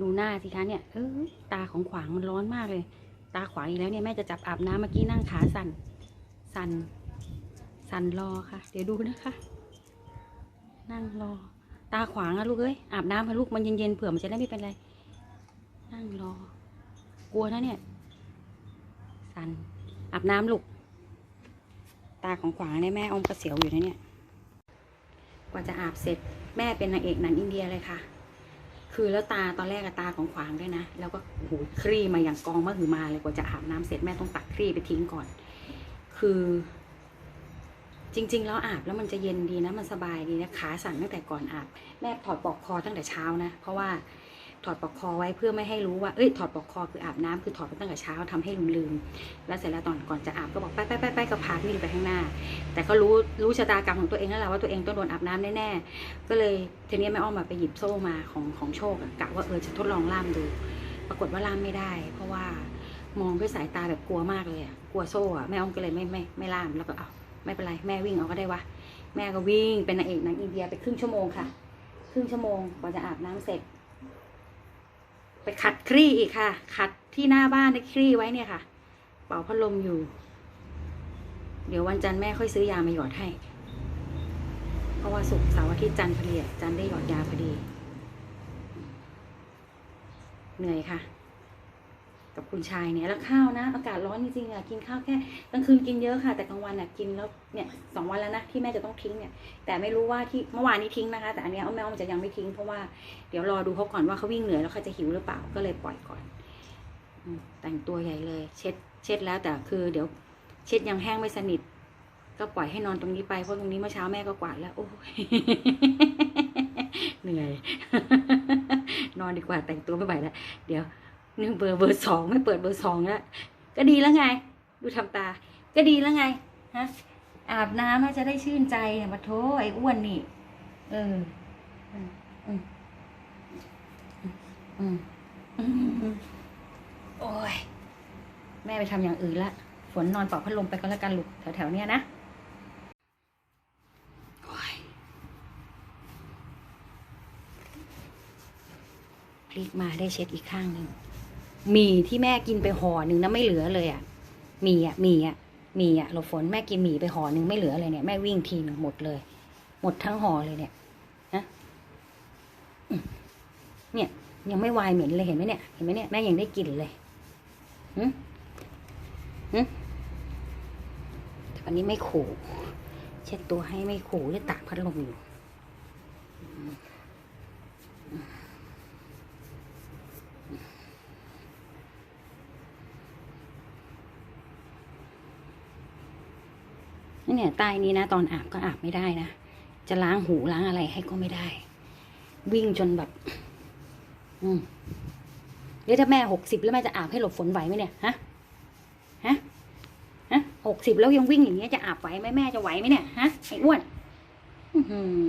ดูหน้าสิคะเนี่ย เออตาของขวางมันร้อนมากเลย ตาขวางอีกแล้วเนี่ยแม่จะจับอาบน้ำเมื่อกี้นั่งขาสั่น สั่น สั่นรอค่ะ เดี๋ยวดูนะคะ นั่งรอ ตาขวางอะลูกเอ้ย อาบน้ำค่ะลูกมันเย็นๆเผื่อมันจะได้ไม่เป็นไร นั่งรอ กลัวนะเนี่ย สั่น อาบน้ำลูก ตาของขวางเนี่ยแม่อมกระเสียวอยู่นะเนี่ย กว่าจะอาบเสร็จแม่เป็นนางเอกหนังอินเดียเลยค่ะ คือแล้วตาตอนแรกตาของขวางด้วยนะ แล้วก็โอ้โหครีมาอย่างกองมาหือมาเลยกว่าจะอาบน้ำเสร็จแม่ต้องตักครีไปทิ้งก่อน คือ จริง ๆ แล้วอาบแล้วมันจะเย็นดีนะ มันสบายดีนะขาสั่นตั้งแต่ก่อนอาบ แม่ถอดปลอกคอตั้งแต่เช้านะ เพราะว่า ถอดปลอกคอไว้เพื่อไม่ให้รู้ว่าเอ้ยถอดปลอกคอคืออาบน้ำคือถอดไปตั้งแต่เช้าทำให้ลืมลืมแล้วเสร็จแล้วตอนก่อนจะอาบก็บอกไปไปไปไปก็พาวิ่งไปข้างหน้า แต่ก็รู้รู้ชะตากรรมของตัวเองแล้วแหละว่าตัวเองต้องโดนอาบน้ำแน่ๆก็เลยทีนี้แม่อ้อมมาไปหยิบโซ่มาของของโชคกะว่าเออจะทดลองล่ามดู ปรากฏว่าล่ามไม่ได้ เพราะว่ามองด้วยสายตาแบบกลัวมากเลยอะกลัวโซ่อะแม่อ้อมก็เลยไม่ไม่ไม่ล่ามแล้วก็เอาไม่เป็นไรแม่วิ่งเอาก็ได้วะแม่ก็วิ่งเป็นนางเอกนังอินเดียไปครึ่งชั่วโมงค่ะครึ่งชั่วโมงกว่าจะอาบน้ำเสร็จ ไปขัดคลี่อีกค่ะ ขัดที่หน้าบ้านได้คลี่ไว้เนี่ยค่ะ เป่าพัดลมอยู่ เดี๋ยววันจันทร์แม่ค่อยซื้อยามาหยอดให้ เพราะว่าสุกเสาร์อาทิตย์จันทร์พอดีจันทร์ได้หยอดยาพอดี เหนื่อยค่ะ กับคุณชายเนี่ยแล้วข้าวนะ อากาศร้อนจริงๆอะกินข้าวแค่กลางคืนกินเยอะค่ะ แต่กลางวันอะกินแล้วเนี่ยสองวันแล้วนะที่แม่จะต้องทิ้งเนี่ย แต่ไม่รู้ว่าที่เมื่อวานนี้ทิ้งนะคะ แต่อันนี้แม่อ้อมจะยังไม่ทิ้งเพราะว่าเดี๋ยวรอดูเขาก่อนว่าเขาวิ่งเหนื่อยแล้วเขาจะหิวหรือเปล่าก็เลยปล่อยก่อนแต่งตัวใหญ่เลย เช็ด เช็ดแล้วแต่คือ เดี๋ยวเช็ดยังแห้งไม่สนิท ก็ปล่อยให้นอนตรงนี้ไปเพราะตรงนี้เมื่อเช้าแม่ก็กวาดแล้วโอ้เหนื่อย นอนดีกว่าแต่งตัวไม่ไหวแล้ว เดี๋ยว นึ่งเบอร์เบอร์สองไม่เปิดเบอร์สองแล้วก็ดีแล้วไง ดูทำตา ก็ดีแล้วไงฮะอาบน้ำให้จะได้ชื่นใจเนี่ยมาโถไอ้อ้วนนี่ เอออืมอืมอืมโอ้ย แม่ไปทำอย่างอื่นละ ฝนนอนเป่าพัดลมไปก็แล้วกันลูกแถวๆเนี้ยนะโอ้ยพลิกมาได้เช็ดอีกข้างหนึ่ง มีที่แม่กินไปห่อหนึ่งนะไม่เหลือเลยอะมีอะมีอะมีอะหลบฝนแม่กินหมี่ไปห่อหนึ่งไม่เหลือเลยเนี่ยแม่วิ่งทีหนึ่งหมดเลย หมดทั้งห่อเลยเนี่ยนะเนี่ย ยังไม่วายเหม็นเลยเห็นไหมเนี่ยเห็นไหมเนี่ยแม่ยังได้กลิ่นเลยหืมหืมแต่วันนี้ไม่ขู่เช็ดตัวให้ไม่ขู่เลยตากพัดลมอยู่ เนี่ยใต้นี้นะ ตอนอาบก็อาบไม่ได้นะ จะล้างหูล้างอะไรให้ก็ไม่ได้ วิ่งจนแบบ อืมเดี๋ยวถ้าแม่หกสิบแล้วแม่จะอาบให้หลบฝนไหวไหมเนี่ยฮะฮะฮะหกสิบแล้วยังวิ่งอย่างเงี้ยจะอาบไหวไหมแม่จะไหวไหมเนี่ยฮะไอ้อ้วน อือ